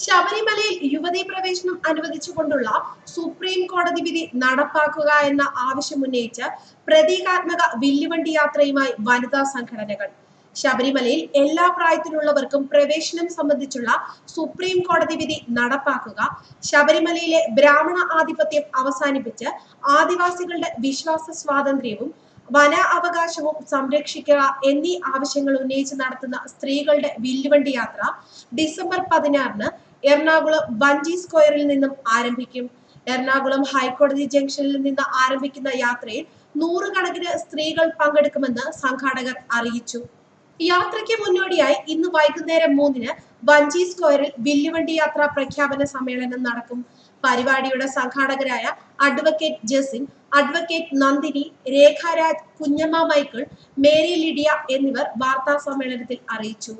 ശബരിമലയിൽ യുവതീ പ്രവേശനം അനുവദിച്ചുകൊണ്ടുള്ള സുപ്രീം കോടതി വിധി നടപ്പാക്കുക എന്ന ആവശ്യം ആവശ്യമുന്നയിച്ച് പ്രതീകാത്മക വില്ലുവണ്ടി യാത്രയുമായി വനിതാ സംഘടനകൾ. ശബരിമലയിൽ എല്ലാ പ്രായത്തിലുള്ളവർക്കും പ്രവേശനം സംബന്ധിച്ചുള്ള സുപ്രീം കോടതി വിധി നടപ്പാക്കുക ശബരിമലയിലെ ബ്രാഹ്മണ ആധിപത്യം അവസാനിപ്പിച്ച് ആദിവാസികളുടെ വിശ്വാസ സ്വാതന്ത്ര്യവും വന അവകാശവും സംരക്ഷിക്കുക എന്നീ ആവശ്യങ്ങൾ ഉന്നയിച്ച് നടത്തുന്ന സ്ത്രീകളുടെ വില്ലുവണ്ടി യാത്ര ഡിസംബർ പതിനാറിന് എറണാകുളം വഞ്ചി സ്ക്വയറിൽ നിന്നും ആരംഭിക്കും. എറണാകുളം ഹൈക്കോടതി ജംഗ്ഷനിൽ നിന്ന് ആരംഭിക്കുന്ന യാത്രയിൽ നൂറുകണക്കിന് സ്ത്രീകൾ പങ്കെടുക്കുമെന്ന് സംഘാടകർ അറിയിച്ചു. യാത്രയ്ക്ക് മുന്നോടിയായി ഇന്ന് വൈകുന്നേരം മൂന്നിന് വഞ്ചി സ്ക്വയറിൽ വില്ലുവണ്ടി യാത്ര പ്രഖ്യാപന സമ്മേളനം നടക്കും. പരിപാടിയുടെ സംഘാടകരായ advocate Jasin advocate Nandini Rekharaj Kunjamma Michael Mary Lydia എന്നിവർ വാർത്താ സമ്മേളനത്തിൽ അറിയിച്ചു.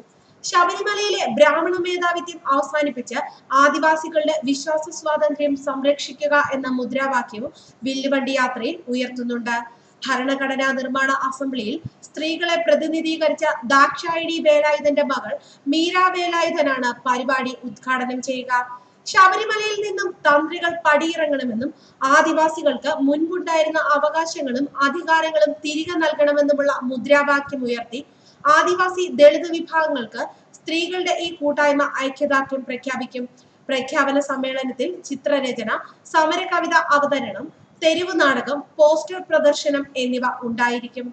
ശബരിമലയിലെ ബ്രാഹ്മണ മേധാവിത്യം അവസാനിപ്പിച്ച് ആദിവാസികളുടെ വിശ്വാസ സ്വാതന്ത്ര്യം സംരക്ഷിക്കുക എന്ന മുദ്രാവാക്യവും വില്ലുവണ്ടി യാത്രയിൽ ഉയർത്തുന്നുണ്ട്. ഭരണഘടനാ നിർമ്മാണ അസംബ്ലിയിൽ സ്ത്രീകളെ പ്രതിനിധീകരിച്ച ദാക്ഷായണി വേലായുധന്റെ മകൾ മീര വേലായുധനാണ് പരിപാടി ഉദ്ഘാടനം ചെയ്യുക. ശബരിമലയിൽ നിന്നും തന്ത്രികൾ പടിയിറങ്ങണമെന്നും ആദിവാസികൾക്ക് മുൻപുണ്ടായിരുന്ന അവകാശങ്ങളും അധികാരങ്ങളും തിരികെ നൽകണമെന്നുമുള്ള മുദ്രാവാക്യം ഉയർത്തി ആദിവാസി ദളിത് വിഭാഗങ്ങൾക്ക് സ്ത്രീകളുടെ ഈ കൂട്ടായ്മ ഐക്യദാർഢ്യം പ്രഖ്യാപിക്കും. പ്രഖ്യാപന സമ്മേളനത്തിൽ ചിത്രരചന സമര കവിത അവതരണം തെരുവ് നാടകം പോസ്റ്റർ പ്രദർശനം എന്നിവ ഉണ്ടായിരിക്കും.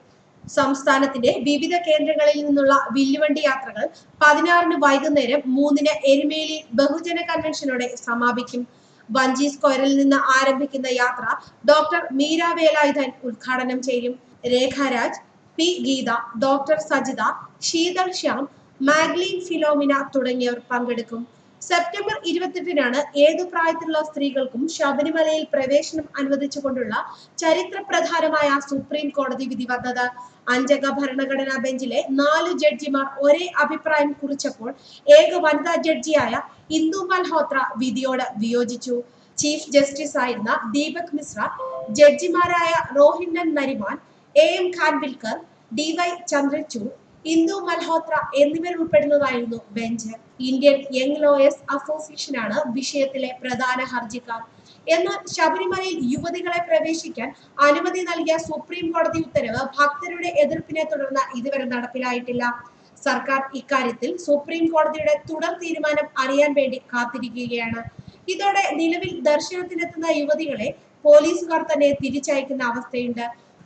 സംസ്ഥാനത്തിന്റെ വിവിധ കേന്ദ്രങ്ങളിൽ നിന്നുള്ള വില്ലുവണ്ടി യാത്രകൾ പതിനാറിന് വൈകുന്നേരം മൂന്നിന് എരുമേലി ബഹുജന കൺവെൻഷനോടെ സമാപിക്കും. വഞ്ചി സ്ക്വയറിൽ നിന്ന് ആരംഭിക്കുന്ന യാത്ര ഡോക്ടർ മീര വേലായുധൻ ഉദ്ഘാടനം ചെയ്യും. Rekharaj P Geetha doctor Sajitha Sheethal Shyam Magline Philomena തുടങ്ങിയവർ പങ്കെടുക്കും. സെപ്റ്റംബർ ഇരുപത്തെട്ടിനാണ് ഏതു പ്രായത്തിലുള്ള സ്ത്രീകൾക്കും ശബരിമലയിൽ പ്രവേശനം അനുവദിച്ചുകൊണ്ടുള്ള ചരിത്രപ്രധാനമായ സുപ്രീം കോടതി വിധി വന്നത്. അഞ്ചംഗ ഭരണഘടനാ ബെഞ്ചിലെ നാല് ജഡ്ജിമാർ ഒരേ അഭിപ്രായം കുറിച്ചപ്പോൾ ഏക വനിതാ ജഡ്ജിയായ ഇന്ദു മൽഹോത്ര വിധിയോട് വിയോജിച്ചു. ചീഫ് ജസ്റ്റിസ് ആയിരുന്ന Deepak Mishra ജഡ്ജിമാരായ Rohinton Nariman A M Khanwilkar D Y Chandrachud Indu Malhotra എന്നിവരുൾപ്പെടുന്നതായിരുന്നു bench. Indian young lawyers അസോസിയേഷനാണ് വിഷയത്തിലെ പ്രധാന ഹർജിക്കാർ. എന്നാൽ ശബരിമലയിൽ യുവതികളെ പ്രവേശിക്കാൻ അനുമതി നൽകിയ സുപ്രീം കോടതി ഉത്തരവ് ഭക്തരുടെ എതിർപ്പിനെ തുടർന്ന് ഇതുവരെ നടപ്പിലായിട്ടില്ല. സർക്കാർ ഇക്കാര്യത്തിൽ സുപ്രീം കോടതിയുടെ തുടർ തീരുമാനം അറിയാൻ വേണ്ടി കാത്തിരിക്കുകയാണ്. ഇതോടെ നിലവിൽ ദർശനത്തിനെത്തുന്ന യുവതികളെ പോലീസുകാർ തന്നെ തിരിച്ചയക്കുന്ന അവസ്ഥയുണ്ട്.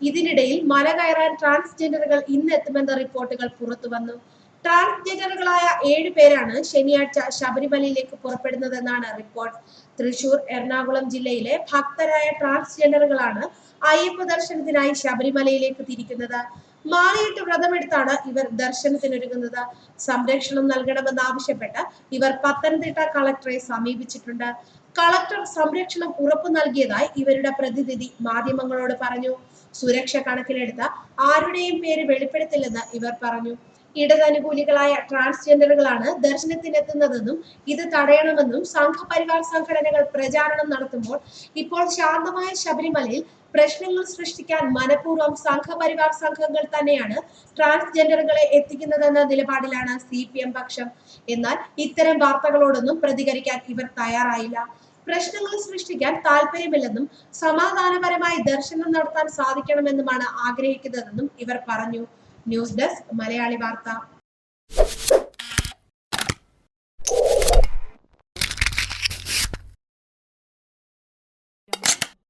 ഇതിനിടയിൽ മല കയറാൻ ട്രാൻസ്ജെൻഡറുകൾ ഇന്ന് എത്തുമെന്ന റിപ്പോർട്ടുകൾ പുറത്തു വന്നു. ട്രാൻസ്ജെൻഡറുകളായ ഏഴ് പേരാണ് ശനിയാഴ്ച ശബരിമലയിലേക്ക് പുറപ്പെടുന്നതെന്നാണ് റിപ്പോർട്ട് തൃശൂർ എറണാകുളം ജില്ലയിലെ ഭക്തരായ ട്രാൻസ്ജെൻഡറുകളാണ് അയ്യപ്പ ദർശനത്തിനായി ശബരിമലയിലേക്ക് തിരിക്കുന്നത്. മാലയിട്ട് വ്രതമെടുത്താണ് ഇവർ ദർശനത്തിനൊരുങ്ങുന്നത്. സംരക്ഷണം നൽകണമെന്നാവശ്യപ്പെട്ട് ഇവർ പത്തനംതിട്ട കളക്ടറെ സമീപിച്ചിട്ടുണ്ട്. കളക്ടർ സംരക്ഷണം ഉറപ്പു നൽകിയതായി ഇവരുടെ പ്രതിനിധി മാധ്യമങ്ങളോട് പറഞ്ഞു. സുരക്ഷ കണക്കിലെടുത്ത ആരുടെയും പേര് വെളിപ്പെടുത്തില്ലെന്ന് ഇവർ പറഞ്ഞു. ഇടതനുകൂലികളായ ട്രാൻസ്ജെൻഡറുകളാണ് ദർശനത്തിനെത്തുന്നതെന്നും ഇത് തടയണമെന്നും സംഘപരിവാർ സംഘടനകൾ പ്രചാരണം നടത്തുമ്പോൾ ഇപ്പോൾ ശാന്തമായ ശബരിമലയിൽ പ്രശ്നങ്ങൾ സൃഷ്ടിക്കാൻ മനഃപൂർവം സംഘപരിവാർ സംഘങ്ങൾ തന്നെയാണ് ട്രാൻസ്ജെൻഡറുകളെ എത്തിക്കുന്നതെന്ന നിലപാടിലാണ് സി പക്ഷം. എന്നാൽ ഇത്തരം വാർത്തകളോടൊന്നും പ്രതികരിക്കാൻ ഇവർ തയ്യാറായില്ല. പ്രശ്നങ്ങൾ സൃഷ്ടിക്കാൻ താല്പര്യമില്ലെന്നും സമാധാനപരമായി ദർശനം നടത്താൻ സാധിക്കണമെന്നുമാണ് ആഗ്രഹിക്കുന്നതെന്നും ഇവർ പറഞ്ഞു. ന്യൂസ് ഡെസ്ക് മലയാളി വാർത്ത.